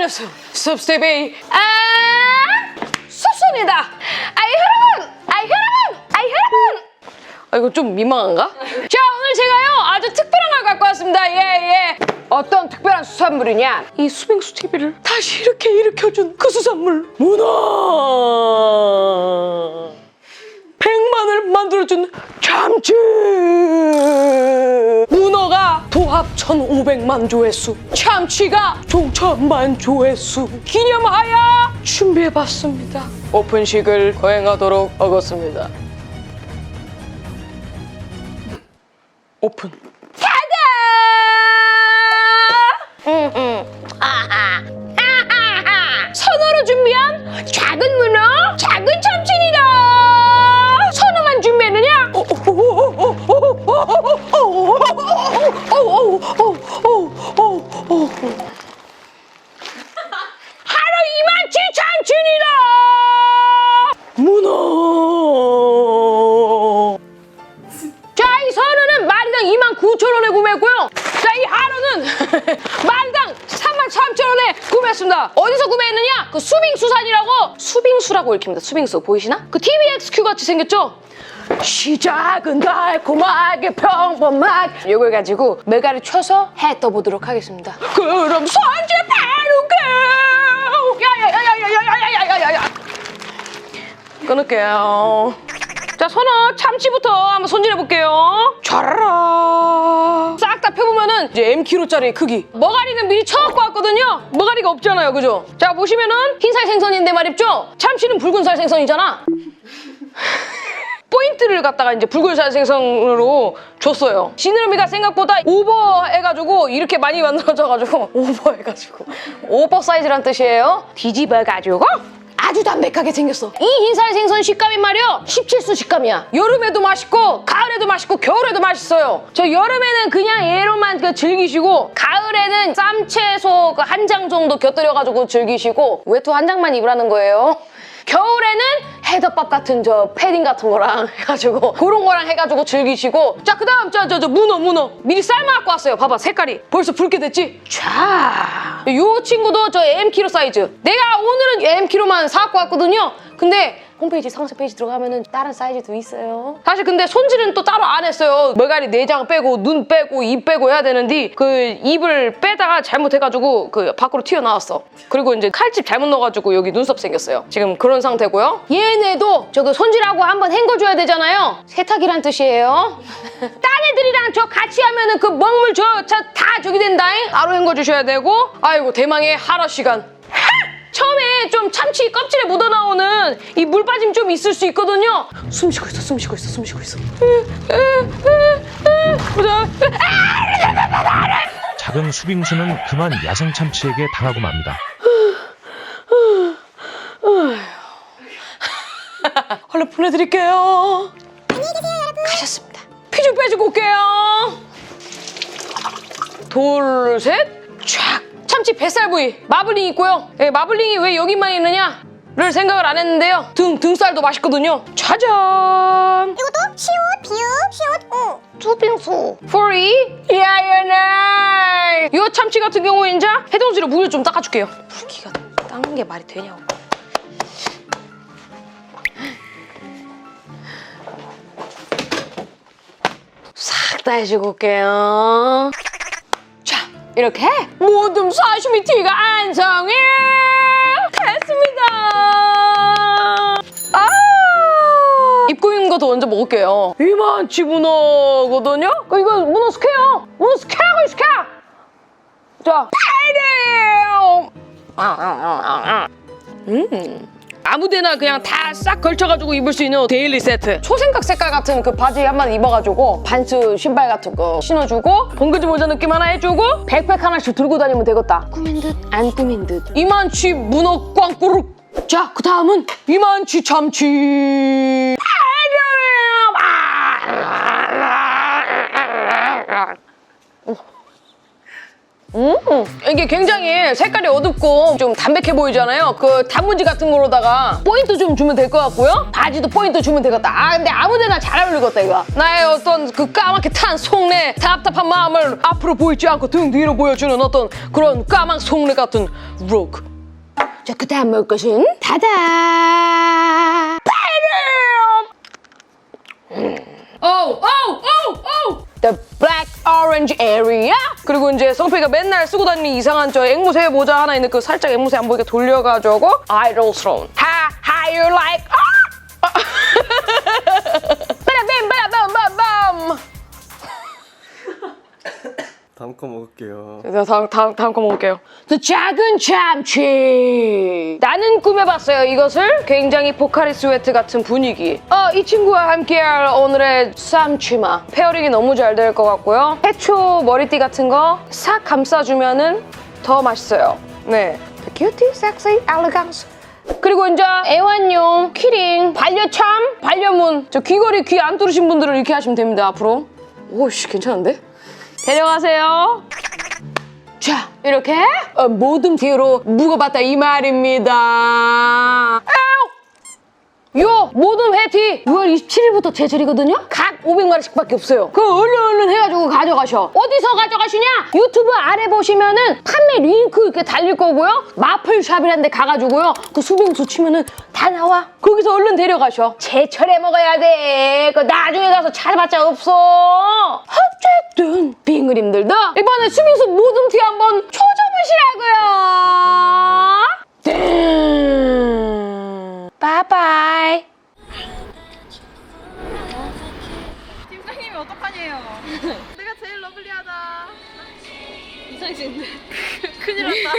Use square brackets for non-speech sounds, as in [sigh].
안녕하세요. 섭스테베이. 아, 섭스입니다. 아이, 여러분! 아이, 여러분! 아이, 여러분! 아, 이거 좀 민망한가? 자, 오늘 제가요, 아주 특별한 걸 갖고 왔습니다. 예, 예. 어떤 특별한 수산물이냐? 이 수빙수 TV를 다시 이렇게 일으켜준 그 수산물. 문어! 백만을 만들어준 참치! 도합 1,500만 조회수, 참치가 종천만 조회수 기념하여 준비해봤습니다. 오픈식을 거행하도록 하겠습니다. 오픈. 구매했습니다. 어디서 구매했느냐? 그 수빙수산이라고 수빙수라고 읽힙니다. 수빙수 보이시나? 그 TVXQ 같이 생겼죠? 시작은 달콤하게 평범하게 이걸 가지고 메가를 쳐서 해 떠보도록 하겠습니다. 그럼 선제 바로 야야야야야야야야야야야 끊을게요. 자, 선어 참치부터 한번 손질해 볼게요. 촤라라. 펴보면은 이제 M키로짜리 크기. 머가리는 미리 쳐갖고 왔거든요. 머가리가 없잖아요, 그죠? 자, 보시면은 흰살 생선인데 말입죠. 참치는 붉은살 생선이잖아. [laughs] 포인트를 갖다가 이제 붉은살 생선으로 줬어요. 지느러미가 생각보다 오버해가지고 이렇게 많이 만들어져가지고 [laughs] 오버해가지고 오버 사이즈란 뜻이에요. 뒤집어가지고 아주 담백하게 생겼어. 이 흰살 생선 식감이 말이야 17수 식감이야. 여름에도 맛있고 가을에도 맛있고 겨울에도 맛있어요. 저 여름에는 그냥 얘로만 그 즐기시고 가을에는 쌈채소 그 한 장 정도 곁들여가지고 즐기시고 외투 한 장만 입으라는 거예요. 겨울에는 헤더밥 같은 저 패딩 같은 거랑 [laughs] 해가지고 그런 거랑 해가지고 즐기시고. 자 그다음 저 저 저 문어 문어. 미리 삶아 갖고 왔어요. 봐봐 색깔이. 벌써 붉게 됐지? 자요 친구도 저 M키로 사이즈. 내가 오늘은 M키로만 사갖고 왔거든요. 근데 홈페이지 상세 페이지 들어가면은 다른 사이즈도 있어요. 사실 근데 손질은 또 따로 안 했어요. 머가리 내장 빼고 눈 빼고 입 빼고 해야 되는데 그 입을 빼다가 잘못해가지고 그 밖으로 튀어나왔어. 그리고 이제 칼집 잘못 넣어가지고 여기 눈썹 생겼어요. 지금 그런 상태고요. 얘네도 저거 손질하고 한번 헹궈줘야 되잖아요. 세탁이란 뜻이에요. [laughs] 딴 애들이랑 저 같이 하면은 그 먹물 저 다 저기 된다잉. 따로 헹궈주셔야 되고 아이고 대망의 하루 시간. 처음에 좀 참치 껍질에 묻어나오는 이 물 빠짐 좀 있을 수 있거든요. 숨 쉬고 있어, 숨 쉬고 있어, 숨 쉬고 있어. 작은 수빙수는 그만 야생 참치에게 당하고 맙니다. 얼른 보내드릴게요. 안녕히 계세요, 여러분. 가셨습니다. 피 좀 빼주고 올게요. 둘, 셋, 촥. 참치 뱃살 부위 마블링 있고요. 예, 마블링이 왜 여기만 있느냐? 를 생각을 안 했는데요. 등, 등살도 맛있거든요. 짜잔! 이것도 시옷, 비읍, 시옷, 우. 투빙수. 포리? 야야나! 이 참치 같은 경우에 이제 해동수로 물을 좀 닦아줄게요. 물기가 닦는 게 말이 되냐고. 싹 다 해주고 올게요. 자, 이렇게 모든 사시미 티가 완성이 됐습니다. 아! 입 꾸민 것도 먼저 먹을게요. 이만치 문어거든요? 어, 이거 문어 스퀘어! 문어 스퀘어고 스퀘어! 자, 파이데요! 음. 아무데나 그냥 다 싹 걸쳐가지고 입을 수 있는 데일리 세트. 초생각 색깔 같은 그 바지 한 번 입어가지고 반스 신발 같은 거 신어주고 봉그지 모자 느낌 하나 해주고 백팩 하나씩 들고 다니면 되겠다. 꾸민 듯 안 꾸민 듯. 이만치 문어 꽝꾸룩. 자 그 다음은 이만치 참치 음, 이게 굉장히 색깔이 어둡고 좀 담백해 보이잖아요. 그 단무지 같은 거로다가 포인트 좀 주면 될 것 같고요. 바지도 포인트 주면 되겠다. 아 근데 아무데나 잘 어울리겠다 이거. 나의 어떤 그 까맣게 탄 속내 답답한 마음을 앞으로 보이지 않고 등 뒤로 보여주는 어떤 그런 까만 속내 같은 룩. 자, 그 다음 먹을 것은 다다! 오, 오, 오, 오! The Black Orange Area. 그리고 이제 성필이가 맨날 쓰고 다니는 이상한 저 앵무새 모자 하나 있는 그 살짝 앵무새 안 보이게 돌려가지고 아이돌스러운. 하, how you like? 아! [laughs] 빠라밤, 빠라밤, 다음 거 먹을게요. 네, 다음, 다음, 다음 거 먹을게요. 작은 참치. 나는 꾸며봤어요, 이것을. 굉장히 포카리 스웨트 같은 분위기. 어, 이 친구와 함께할 오늘의 쌈치마. 페어링이 너무 잘 될 것 같고요. 해초 머리띠 같은 거 싹 감싸주면은 더 맛있어요. 네. Cutie, sexy, elegance. 그리고 이제 애완용, 키링, 반려참, 반려문. 저 귀걸이 귀 안 뚫으신 분들은 이렇게 하시면 됩니다, 앞으로. 오씨, 괜찮은데? 데려가세요. 자, 이렇게 어, 모든 뒤로 묵어봤다 이 말입니다. 요 모든 회티 6월 27일부터 제철이거든요. 각 500마리씩밖에 없어요. 그 얼른 얼른 해가지고 가져가셔. 어디서 가져가시냐? 유튜브 아래 보시면은 판매 링크 이렇게 달릴 거고요. 마플샵이라는 데 가가지고요. 그 수빙수 치면은 다 나와. 거기서 얼른 데려가셔. 제철에 먹어야 돼. 그 나중에 가서 찾아봤자 없어. 어쨌든 빙그림들도 이번에 수빙수 모듬티 한번 초점으시라고요. 땡. 장난이신데 큰일 났다.